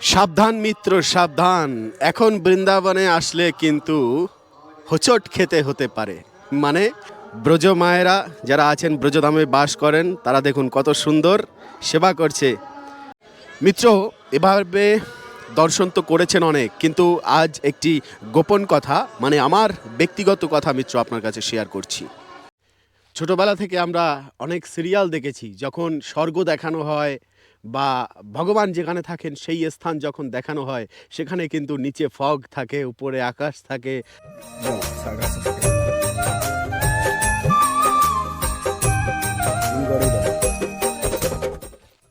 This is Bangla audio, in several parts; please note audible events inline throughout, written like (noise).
সাবধান মিত্র, সাবধান। এখন বৃন্দাবনে আসলে কিন্তু হোচট খেতে হতে পারে। মানে ব্রজ মায়েরা যারা আছেন ব্রজধামে বাস করেন, তারা দেখুন কত সুন্দর সেবা করছে। মিত্র, এভাবে দর্শন তো করেছেন অনেক, কিন্তু আজ একটি গোপন কথা মানে আমার ব্যক্তিগত কথা মিত্র আপনার কাছে শেয়ার করছি। ছোটবেলা থেকে আমরা অনেক সিরিয়াল দেখেছি, যখন স্বর্গ দেখানো হয় বা ভগবান যেখানে থাকেন সেই স্থান যখন দেখানো হয়, সেখানে কিন্তু নিচে ফগ থাকে, উপরে আকাশ থাকে।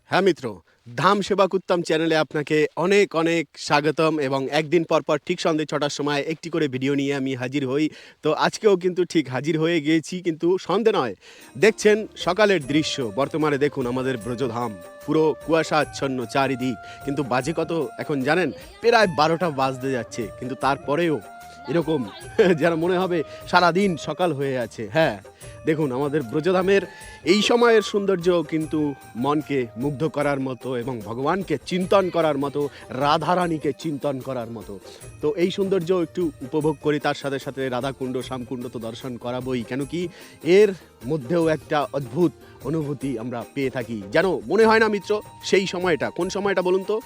হ্যাঁ মিত্র ধাম সেবা সেবাকুত্তম চ্যানেলে আপনাকে অনেক অনেক স্বাগতম এবং একদিন পর পর ঠিক সন্ধ্যে ছটার সময় একটি করে ভিডিও নিয়ে আমি হাজির হই। তো আজকেও কিন্তু ঠিক হাজির হয়ে গিয়েছি, কিন্তু সন্ধে নয়। দেখছেন সকালের দৃশ্য। বর্তমানে দেখুন আমাদের ব্রজধাম। পুরো কুয়াশাচ্ছন্ন চারিদিক। কিন্তু বাজে কত এখন জানেন? প্রায় বারোটা বাজতে যাচ্ছে। কিন্তু তারপরেও এরকম। (laughs) যেন মনে হবে সারাদিন সকাল হয়ে আছে। হ্যাঁ দেখুন, আমাদের ব্রজধামের এই সময়ের সৌন্দর্য কিন্তু মনকে মুগ্ধ করার মতো এবং ভগবানকে চিন্তন করার মতো, রাধারানীকে চিন্তন করার মতো। তো এই সৌন্দর্য একটু উপভোগ করি, তার সাথে সাথে রাধাকুণ্ড, শ্যামকুণ্ড তো দর্শন করাবই। কেন কি, এর মধ্যেও একটা অদ্ভুত অনুভূতি আমরা পেয়ে থাকি। যেন মনে হয় না মিত্র, সেই সময়টা। কোন সময়টা বলুন তো?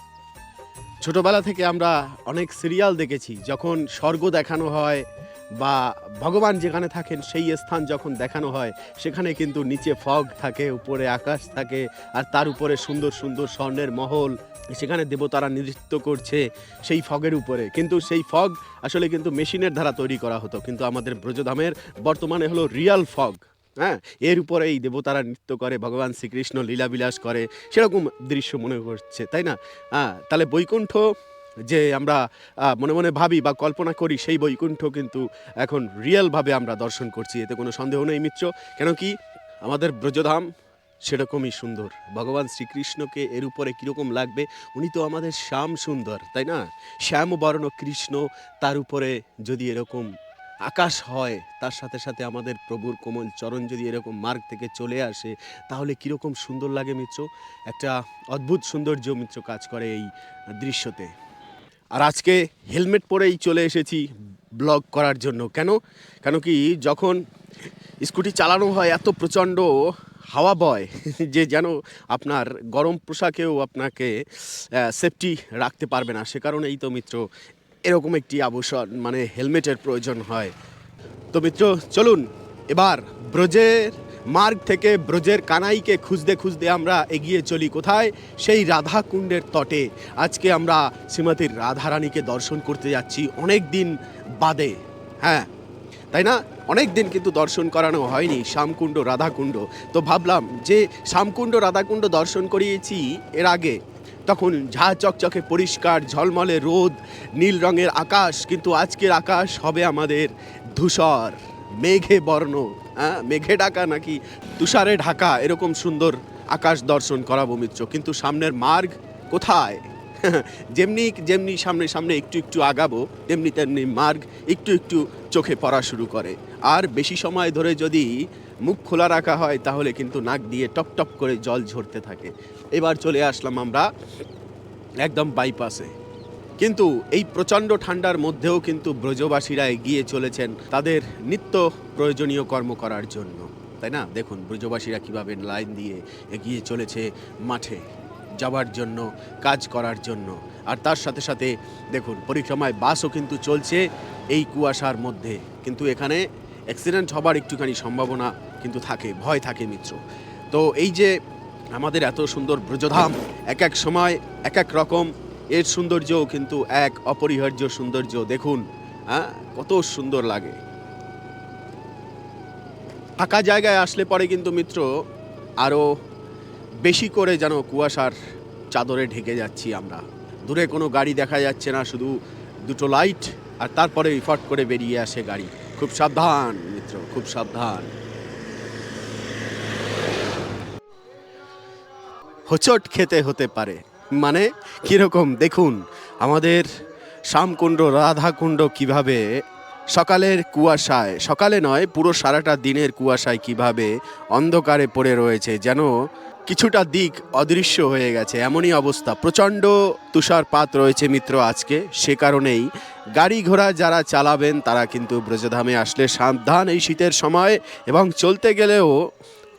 ছোটবেলা থেকে আমরা অনেক সিরিয়াল দেখেছি, যখন স্বর্গ দেখানো হয় বা ভগবান যেখানে থাকেন সেই স্থান যখন দেখানো হয়, সেখানে কিন্তু নিচে ফগ থাকে, উপরে আকাশ থাকে, আর তার উপরে সুন্দর সুন্দর স্বর্ণের মহল, সেখানে দেবতারা নৃত্য করছে সেই ফগের উপরে। কিন্তু সেই ফগ আসলে কিন্তু মেশিনের দ্বারা তৈরি করা হতো, কিন্তু আমাদের ব্রজধামের বর্তমানে হলো রিয়াল ফগ হ্যাঁ এর উপরে এই দেবতারা নৃত্য করে, ভগবান শ্রীকৃষ্ণ লীলাবিলাস করে, সেরকম দৃশ্য মনে করছে তাই না? হ্যাঁ তাহলে বৈকুণ্ঠ যে আমরা মনে মনে ভাবি বা কল্পনা করি, সেই বৈকুণ্ঠ কিন্তু এখন রিয়েলভাবে আমরা দর্শন করছি, এতে কোনো সন্দেহ নেই মিত্র। কেন কি? আমাদের ব্রজধাম সেরকমই সুন্দর। ভগবান শ্রীকৃষ্ণকে এর উপরে কীরকম লাগবে? উনি তো আমাদের শ্যাম সুন্দর, তাই না? শ্যাম বর্ণ কৃষ্ণ, তার উপরে যদি এরকম আকাশ হয়, তার সাথে সাথে আমাদের প্রভুর কোমল চরণ যদি এরকম মার্গ থেকে চলে আসে, তাহলে কীরকম সুন্দর লাগে মিত্র? একটা অদ্ভুত সৌন্দর্য মিত্র কাজ করে এই দৃশ্যতে। আর আজকে হেলমেট পরেই চলে এসেছি ব্লগ করার জন্য। কেন? কেন কি যখন স্কুটি চালানো হয়, এত প্রচণ্ড হাওয়া বয়, যে যেন আপনার গরম পোশাকেও আপনাকে সেফটি রাখতে পারবে না। সে কারণেই তো মিত্র এরকম একটি আবশ্যক মানে হেলমেটের প্রয়োজন হয়। তো মিত্র, চলুন এবার ব্রজের মার্গ থেকে ব্রজের কানাইকে খুঁজতে খুঁজতে আমরা এগিয়ে চলি কোথায়? সেই রাধা কুণ্ডের তটে। আজকে আমরা শ্রীমতীর রাধারানীকে দর্শন করতে যাচ্ছি অনেক দিন বাদে। হ্যাঁ তাই না? অনেক দিন কিন্তু দর্শন করানো হয়নি শ্যামকুণ্ড, রাধাকুণ্ড। তো ভাবলাম যে শ্যামকুণ্ড, রাধাকুণ্ড দর্শন করিয়েছি এর আগে। তখন ঝা চকচকে পরিষ্কার ঝলমলে রোদ, নীল রঙের আকাশ, কিন্তু আজকের আকাশ হবে আমাদের ধূসর, মেঘে বর্ণ হ্যাঁ? মেঘে ঢাকা নাকি তুষারে ঢাকা? এরকম সুন্দর আকাশ দর্শন করাবো মিত্র, কিন্তু সামনের মার্গ কোথায়? (laughs) যেমনি যেমনি সামনে সামনে একটু একটু আগাবো, তেমনি তেমনি মার্গ একটু একটু চোখে পড়া শুরু করে। আর বেশি সময় ধরে যদি মুখ খোলা রাখা হয়, তাহলে কিন্তু নাক দিয়ে টপ টপ করে জল ঝরতে থাকে। এবার চলে আসলাম আমরা একদম বাইপাসে কিন্তু এই প্রচণ্ড ঠান্ডার মধ্যেও কিন্তু ব্রজবাসীরা এগিয়ে চলেছেন তাদের নিত্য প্রয়োজনীয় কর্ম করার জন্য। তাই না? দেখুন, ব্রজবাসীরা কীভাবে লাইন দিয়ে এগিয়ে চলেছে মাঠে যাওয়ার জন্য, কাজ করার জন্য। আর তার সাথে সাথে দেখুন, পরিক্রমায় বাসও কিন্তু চলছে এই কুয়াশার মধ্যে। কিন্তু এখানে অ্যাক্সিডেন্ট হবার একটুখানি সম্ভাবনা কিন্তু থাকে, ভয় থাকে মিত্র। তো এই যে আমাদের এত সুন্দর ব্রজধাম, এক এক সময়, এক এক রকম। এর সৌন্দর্যও কিন্তু এক অপরিহার্য সৌন্দর্য। দেখুন হ্যাঁ কত সুন্দর লাগে। ফাঁকা জায়গায় আসলে পরে কিন্তু মিত্র আরও বেশি করে যেন কুয়াশার চাদরে ঢেকে যাচ্ছি আমরা। দূরে কোনো গাড়ি দেখা যাচ্ছে না, শুধু দুটো লাইট আর তারপরে ফট করে বেরিয়ে আসে গাড়ি। খুব সাবধান মিত্র, খুব সাবধান। হোচট খেতে হতে পারে। মানে কীরকম? দেখুন, আমাদের শ্যামকুণ্ড, রাধাকুণ্ড কীভাবে সকালের কুয়াশায়, সকালে নয়, পুরো সারাটা দিনের কুয়াশায় কীভাবে অন্ধকারে পড়ে রয়েছে, যেন কিছুটা দিক অদৃশ্য হয়ে গেছে। এমনই অবস্থা। প্রচণ্ড তুষারপাত রয়েছে মিত্র আজকে। সে কারণেই গাড়ি ঘোড়া যারা চালাবেন, তারা কিন্তু ব্রজধামে আসলে সাবধান এই শীতের সময় এবং চলতে গেলেও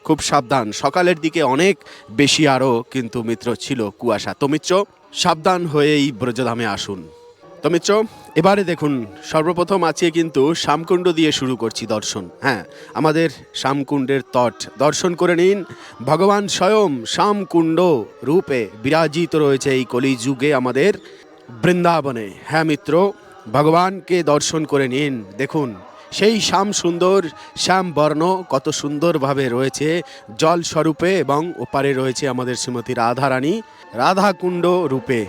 খুব সাবধান। সকালের দিকে অনেক বেশি আরও কিন্তু মিত্র ছিল কুয়াশা। তো মিত্র, সাবধান হয়েই ব্রজধামে আসুন। তো মিত্র, এবারে দেখুন, সর্বপ্রথম আছে কিন্তু শ্যামকুণ্ড দিয়ে শুরু করছি দর্শন। হ্যাঁ আমাদের শ্যামকুণ্ডের তট। দর্শন করে নিন। ভগবান স্বয়ং শ্যামকুণ্ড রূপে বিরাজিত রয়েছে এই কলিযুগে আমাদের বৃন্দাবনে। হ্যাঁ মিত্র, ভগবানকে দর্শন করে নিন। দেখুন সেই শ্যাম সুন্দর, শ্যাম বর্ণ কত সুন্দরভাবে রয়েছে। জল স্বরূপে এবং ওপারে রয়েছে আমাদের শ্রীমতী রাধারানী, রাধাকুণ্ড রূপে।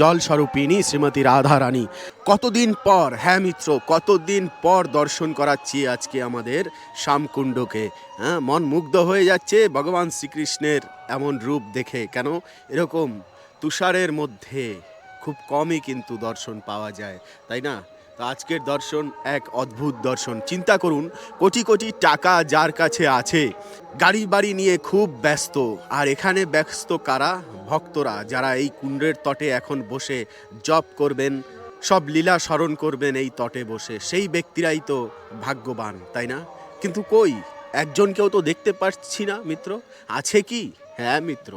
জল স্বরূপিনী শ্রীমতী রাধা রানী কতদিন পর হ্যাঁ মিত্র, কতদিন পর দর্শন করাচ্ছি আজকে আমাদের শ্যামকুণ্ডকে। হ্যাঁ মন মুগ্ধ হয়ে যাচ্ছে ভগবান শ্রীকৃষ্ণের এমন রূপ দেখে। কেন? এরকম তুষারের মধ্যে খুব কমই কিন্তু দর্শন পাওয়া যায়, তাই না? আজকের দর্শন এক অদ্ভুত দর্শন। চিন্তা করুন, কোটি কোটি টাকা যার কাছে আছে, গাড়ি বাড়ি নিয়ে খুব ব্যস্ত। আর এখানে ব্যস্ত কারা? ভক্তরা, যারা এই কুণ্ডের তটে এখন বসে জপ করবেন, সব লীলা স্মরণ করবেন এই তটে বসে। সেই ব্যক্তিরাই তো ভাগ্যবান, তাই না? কিন্তু কই? একজনকেও তো দেখতে পাচ্ছি না, মিত্র। আছে কি? হ্যাঁ মিত্র,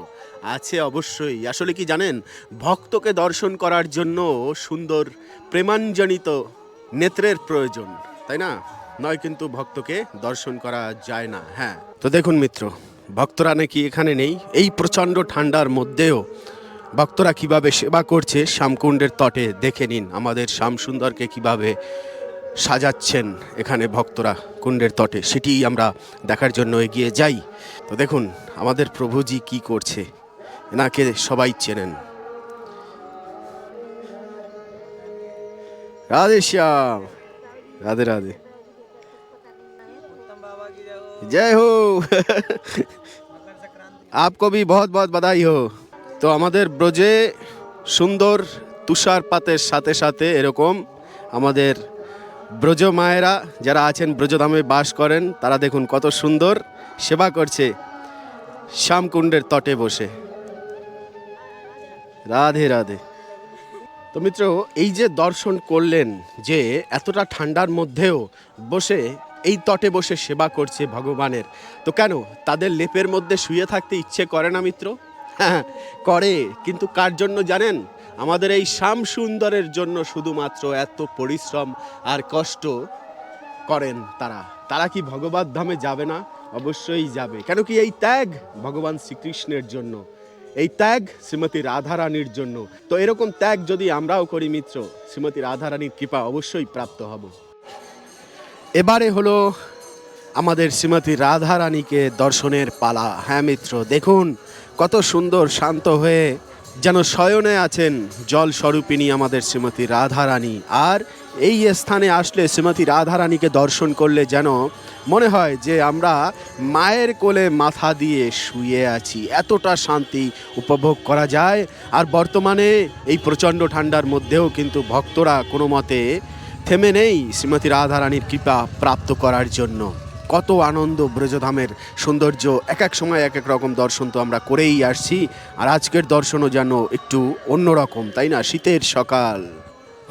আছে অবশ্যই। আসলে কি জানেন, ভক্তকে দর্শন করার জন্য সুন্দর, প্রেমাঞ্জনিত নেত্রের প্রয়োজন, তাই না? নয় কিন্তু ভক্তকে দর্শন করা যায় না হ্যাঁ। তো দেখুন, মিত্র, ভক্তরা নাকি এখানে নেই। এই প্রচণ্ড ঠান্ডার মধ্যেও ভক্তরা কীভাবে সেবা করছে, শ্যামকুণ্ডের তটে দেখে নিন। আমাদের শ্যাম সুন্দরকে কীভাবে সাজাচ্ছেন এখানে ভক্তরা কুণ্ডের তটে। সেটি আমরা দেখার জন্য এগিয়ে যাই। তো দেখুন, আমাদের প্রভুজি কি করছে, এনাকে সবাই চেনেন। রাধে শ্যাম। রাধে রাধে। জয় হো। আপকো ভি বহুত বহুত বাধাই হো। তো আমাদের ব্রজে সুন্দর তুষারপাতের সাথে সাথে এরকম আমাদের ব্রজ মায়েরা যারা আছেন ব্রজধামে বাস করেন, তারা দেখুন কত সুন্দর সেবা করছে শ্যামকুণ্ডের তটে বসে। রাধে রাধে। তো মিত্র, এই যে দর্শন করলেন যে এতটা ঠান্ডার মধ্যেও বসে এই তটে বসে সেবা করছে ভগবানের, তো কেন? তাদের লেপের মধ্যে শুয়ে থাকতে ইচ্ছে করে না মিত্র? হ্যাঁ করে, কিন্তু কার জন্য জানেন? আমাদের এই শ্যাম সুন্দরের জন্য শুধুমাত্র এত পরিশ্রম আর কষ্ট করেন তারা। তারা কি ভগবত ধামে যাবে না? অবশ্যই যাবে। কেন কি এই ত্যাগ ভগবান শ্রীকৃষ্ণের জন্য? এই ত্যাগ শ্রীমতী রাধারানীর জন্য। তো এরকম ত্যাগ যদি আমরাও করি মিত্র, শ্রীমতী রাধারানীর কৃপা অবশ্যই প্রাপ্ত হব। এবারে হলো আমাদের শ্রীমতী রাধারানীকে দর্শনের পালা। হ্যাঁ মিত্র, দেখুন কত সুন্দর শান্ত হয়ে যেন শয়নে আছেন জল স্বরূপিনী আমাদের শ্রীমতী রাধারানী। আর এই স্থানে আসলে শ্রীমতী রাধারানীকে দর্শন করলে যেন মনে হয় যে আমরা মায়ের কোলে মাথা দিয়ে শুয়ে আছি। এতটা শান্তি উপভোগ করা যায়। আর বর্তমানে এই প্রচণ্ড ঠান্ডার মধ্যেও কিন্তু ভক্তরা কোনো মতে থেমে নেই শ্রীমতী রাধারানীর কৃপা প্রাপ্ত করার জন্য। কত আনন্দ, ব্রজধামের সৌন্দর্য এক এক সময় এক এক রকম দর্শন তো আমরা করেই আসছি। আর আজকের দর্শনও যেন একটু অন্যরকম, তাই না? শীতের সকাল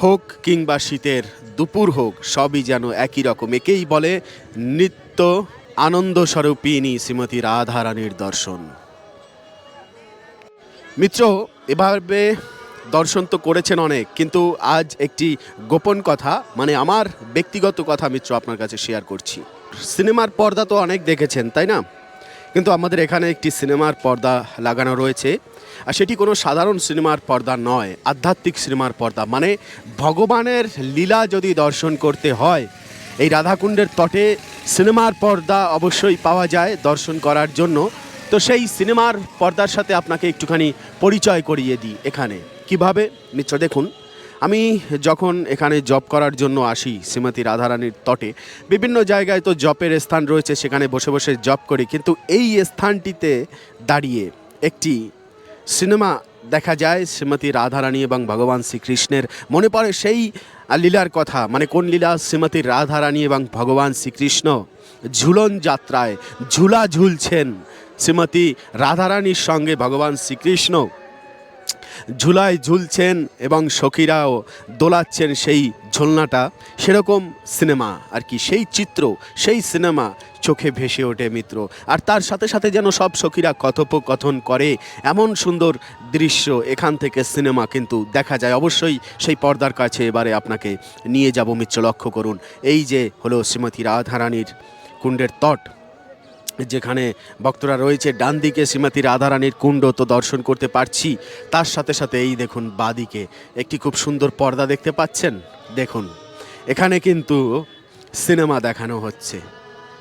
হোক কিংবা শীতের দুপুর হোক, সবই যেন একই রকম। একেই বলে নিত্য আনন্দ স্বরূপিনী শ্রীমতী রাধারানীর দর্শন। মিত্র, এভাবে দর্শন তো করেছেন অনেক, কিন্তু আজ একটি গোপন কথা মানে আমার ব্যক্তিগত কথা মিত্র আপনার কাছে শেয়ার করছি। সিনেমার পর্দা তো অনেক দেখেছেন, তাই না? কিন্তু আমাদের এখানে একটি সিনেমার পর্দা লাগানো রয়েছে, আর সেটি কোনো সাধারণ সিনেমার পর্দা নয়, আধ্যাত্মিক সিনেমার পর্দা। মানে ভগবানের লীলা যদি দর্শন করতে হয়, এই রাধাকুণ্ডের তটে সিনেমার পর্দা অবশ্যই পাওয়া যায় দর্শন করার জন্য। তো সেই সিনেমার পর্দার সাথে আপনাকে একটুখানি পরিচয় করিয়ে দিই এখানে। কীভাবে? মিত্র দেখুন। আমি যখন এখানে জব করার জন্য আসি, শ্রীমতী রাধারানীর তটে, বিভিন্ন জায়গায় তো জবের স্থান রয়েছে, সেখানে বসে বসে জব করি। কিন্তু এই স্থানটিতে দাঁড়িয়ে একটি সিনেমা দেখা যায়, শ্রীমতী রাধারানী এবং ভগবান শ্রীকৃষ্ণের। মনে পড়ে সেই লীলার কথা মানে কোন লীলা? শ্রীমতী রাধারানী এবং ভগবান শ্রীকৃষ্ণ ঝুলন যাত্রায় ঝুলা ঝুলছেন শ্রীমতী রাধারানীর সঙ্গে ভগবান শ্রীকৃষ্ণ ঝুলায় ঝুলছেন এবং সখীরাও দোলাচ্ছেন সেই ঝোলনাটা, সেরকম সিনেমা। আর কি, সেই চিত্র, সেই সিনেমা চোখে ভেসে ওঠে মিত্র। আর তার সাথে সাথে যেন সব সখীরা কথোপকথন করে, এমন সুন্দর দৃশ্য এখান থেকে সিনেমা কিন্তু দেখা যায়। অবশ্যই সেই পর্দার কাছে এবারে আপনাকে নিয়ে যাব মিত্র, লক্ষ্য করুন। এই যে হলো শ্রীমতী রাধারানীর কুণ্ডের তট যেখানে ভক্তরা রয়েছে, ডান দিকে শ্রীমতী রাধারানীর কুণ্ড তো দর্শন করতে পারছি। তার সাথে সাথে এই দেখুন বাদিকে একটি খুব সুন্দর পর্দা দেখতে পাচ্ছেন? দেখুন, এখানে কিন্তু সিনেমা দেখানো হচ্ছে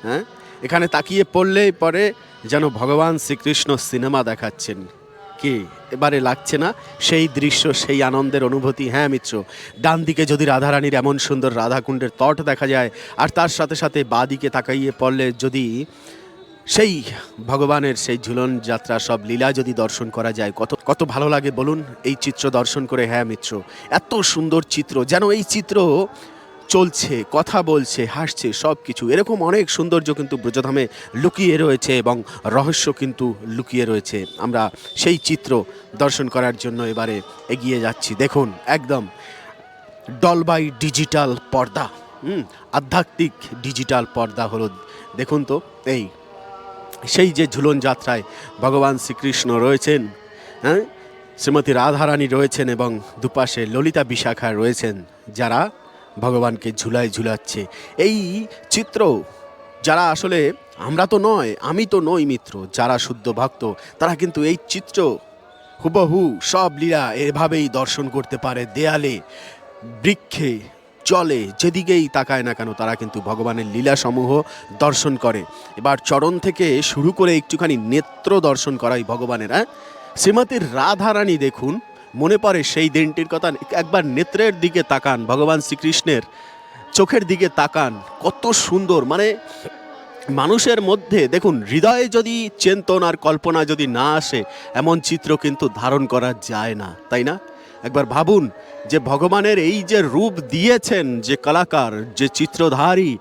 হ্যাঁ? এখানে তাকিয়ে পড়লেই পরে যেন ভগবান শ্রীকৃষ্ণ সিনেমা দেখাচ্ছেন। কি? এবারে লাগছে না? সেই দৃশ্য, সেই আনন্দের অনুভূতি। হ্যাঁ মিত্র, ডান দিকে যদি রাধারানীর এমন সুন্দর রাধাকুণ্ডের তট দেখা যায়, আর তার সাথে সাথে বাদিকে তাকাইয়ে পড়লে যদি সেই ভগবানের সেই ঝুলন যাত্রা, সব লীলা যদি দর্শন করা যায়, কত কত ভালো লাগে বলুন? এই চিত্র দর্শন করে হ্যাঁ মিত্র, এত সুন্দর চিত্র, যেন এই চিত্র চলছে, কথা বলছে, হাসছে সব কিছু এরকম অনেক সৌন্দর্য কিন্তু ব্রজধামে লুকিয়ে রয়েছে এবং রহস্য কিন্তু লুকিয়ে রয়েছে। আমরা সেই চিত্র দর্শন করার জন্য এবারে এগিয়ে যাচ্ছি। দেখুন, একদম ডলবাই ডিজিটাল পর্দা আধ্যাত্মিক ডিজিটাল পর্দা হলো, দেখুন তো, এই সেই যে ঝুলন যাত্রায় ভগবান শ্রীকৃষ্ণ রয়েছেন হ্যাঁ? শ্রীমতী রাধারানী রয়েছেন এবং দুপাশে ললিতা বিশাখা রয়েছেন, যারা ভগবানকে ঝুলায় ঝুলাচ্ছে। এই চিত্র যারা আসলে আমরা তো নয়, আমি তো নই মিত্র, যারা শুদ্ধ ভক্ত, তারা কিন্তু এই চিত্র হুবহু সব লীলা এভাবেই দর্শন করতে পারে দেয়ালে, বৃক্ষে জলে যেদিকেই তাকায় না কেন, তারা কিন্তু ভগবানের লীলাসমূহ দর্শন করে। এবার চরণ থেকে শুরু করে একটুখানি নেত্র দর্শন করাই ভগবানের হ্যাঁ? শ্রীমতীর রাধারানী দেখুন, মনে পড়ে সেই দিনটির কথা। একবার নেত্রের দিকে তাকান, ভগবান শ্রীকৃষ্ণের চোখের দিকে তাকান। কত সুন্দর মানে মানুষের মধ্যে, দেখুন, হৃদয়ে যদি চেন্তন আর কল্পনা যদি না আসে, এমন চিত্র কিন্তু ধারণ করা যায় না, তাই না? একবার ভাবুন যে ভগবানের এই যে রূপ দিয়েছেন যে কলাকার, যে চিত্রধারী,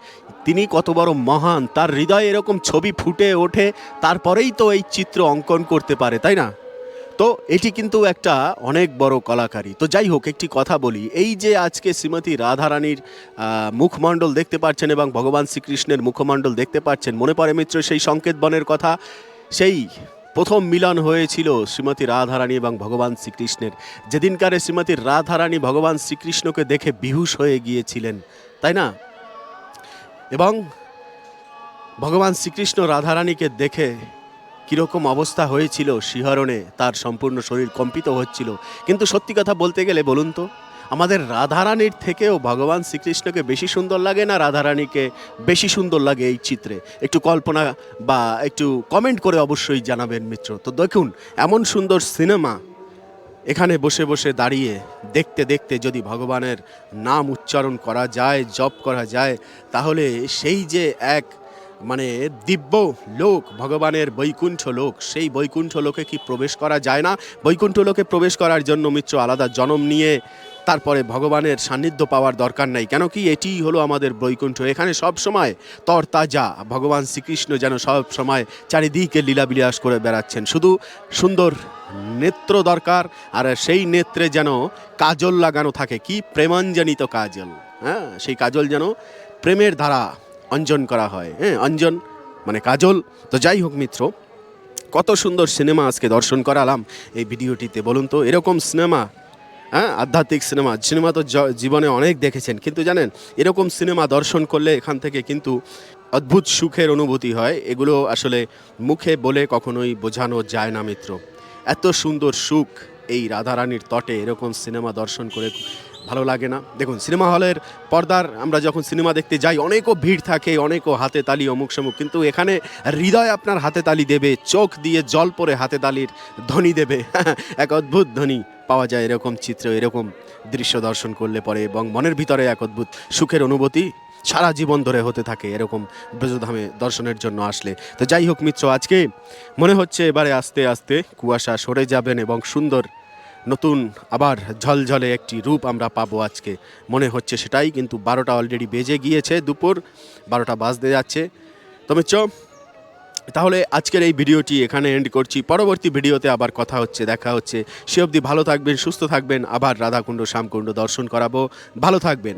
তিনি কত বড় মহান, তার হৃদয়ে এরকম ছবি ফুটে ওঠে, তারপরেই তো এই চিত্র অঙ্কন করতে পারে, তাই না? তো এটি কিন্তু একটা অনেক বড় কলাকারী। তো যাই হোক, একটি কথা বলি, এই যে আজকে শ্রীমতী রাধারানীর মুখমণ্ডল দেখতে পাচ্ছেন এবং ভগবান শ্রীকৃষ্ণের মুখমণ্ডল দেখতে পাচ্ছেন, মনে পড়ে মিত্র, সেই সংকেত বনের কথা? সেই প্রথম মিলন হয়েছিল শ্রীমতী রাধারানী এবং ভগবান শ্রীকৃষ্ণের। যেদিনকারে শ্রীমতী রাধারানী ভগবান শ্রীকৃষ্ণকে দেখে বিহুশ হয়ে গিয়েছিলেন, তাই না? এবং ভগবান শ্রীকৃষ্ণ রাধারানীকে দেখে কীরকম অবস্থা হয়েছিল শিহরণে, তার সম্পূর্ণ শরীর কম্পিত হচ্ছিল। কিন্তু সত্যি কথা বলতে গেলে বলুন তো আমাদের রাধারানীর থেকেও ভগবান শ্রীকৃষ্ণকে বেশি সুন্দর লাগে না রাধারানীকে বেশি সুন্দর লাগে এই চিত্রে? একটু কল্পনা বা একটু কমেন্ট করে অবশ্যই জানাবেন মিত্র। তো দেখুন, এমন সুন্দর সিনেমা এখানে বসে বসে দাঁড়িয়ে দেখতে দেখতে যদি ভগবানের নাম উচ্চারণ করা যায়, জপ করা যায়, তাহলে সেই যে এক মানে দিব্য লোক, ভগবানের বৈকুণ্ঠ লোক, সেই বৈকুণ্ঠ লোকে কি প্রবেশ করা যায় না? বৈকুণ্ঠ লোকে প্রবেশ করার জন্য মিত্র আলাদা জনম নিয়ে তারপরে ভগবানের সান্নিধ্য পাওয়ার দরকার নাই। কেন কি এটিই হলো আমাদের বৈকুণ্ঠ। এখানে সব সময় তরতাজা ভগবান শ্রীকৃষ্ণ যেন সব সময় চারিদিকে লীলাবিলাস করে বেড়াচ্ছেন। শুধু সুন্দর নেত্র দরকার, আর সেই নেত্রে যেন কাজল লাগানো থাকে। কি প্রেমাঞ্জনিত কাজল হ্যাঁ? সেই কাজল যেন প্রেমের ধারা অঞ্জন করা হয় হ্যাঁ? অঞ্জন মানে কাজল। তো যাই হোক মিত্র, কত সুন্দর সিনেমা আজকে দর্শন করালাম এই ভিডিওটিতে। বলুন তো, এরকম সিনেমা হ্যাঁ আধ্যাত্মিক সিনেমা সিনেমা তো জীবনে অনেক দেখেছেন। কিন্তু জানেন, এরকম সিনেমা দর্শন করলে এখান থেকে কিন্তু অদ্ভুত সুখের অনুভূতি হয়। এগুলো আসলে মুখে বলে কখনোই বোঝানো যায় না, মিত্র। এত সুন্দর সুখ এই রাধারানীর তটে এরকম সিনেমা দর্শন করে ভালো লাগে না। দেখুন, সিনেমা হলের পর্দার আমরা যখন সিনেমা দেখতে যাই, অনেকও ভিড় থাকে, অনেকও হাতে তালি অমুক সমুক কিন্তু এখানে হৃদয় আপনার হাতে তালি দেবে, চোখ দিয়ে জল পরে হাতে তালির ধ্বনি দেবে। (laughs) এক অদ্ভুত ধ্বনি পাওয়া যায় এরকম চিত্র, এরকম দৃশ্য দর্শন করলে পরে এবং মনের ভিতরে এক অদ্ভুত সুখের অনুভূতি সারা জীবন ধরে হতে থাকে এরকম ব্রজধামে দর্শনের জন্য আসলে। তো যাই হোক মিত্র, আজকে মনে হচ্ছে এবারে আস্তে আস্তে কুয়াশা সরে যাবেন এবং সুন্দর নতুন, আবার ঝলঝলে একটি রূপ আমরা পাবো আজকে। মনে হচ্ছে সেটাই, কিন্তু বারোটা অলরেডি বেজে গিয়েছে দুপুর, বারোটা বাজতে যাচ্ছে। তবে চ, তাহলে আজকের এই ভিডিওটি এখানে এন্ড করছি। পরবর্তী ভিডিওতে আবার কথা হচ্ছে, দেখা হচ্ছে। সে অবধি ভালো থাকবেন, সুস্থ থাকবেন। আবার রাধাকুণ্ড, শ্যামকুণ্ড দর্শন করাবো। ভালো থাকবেন।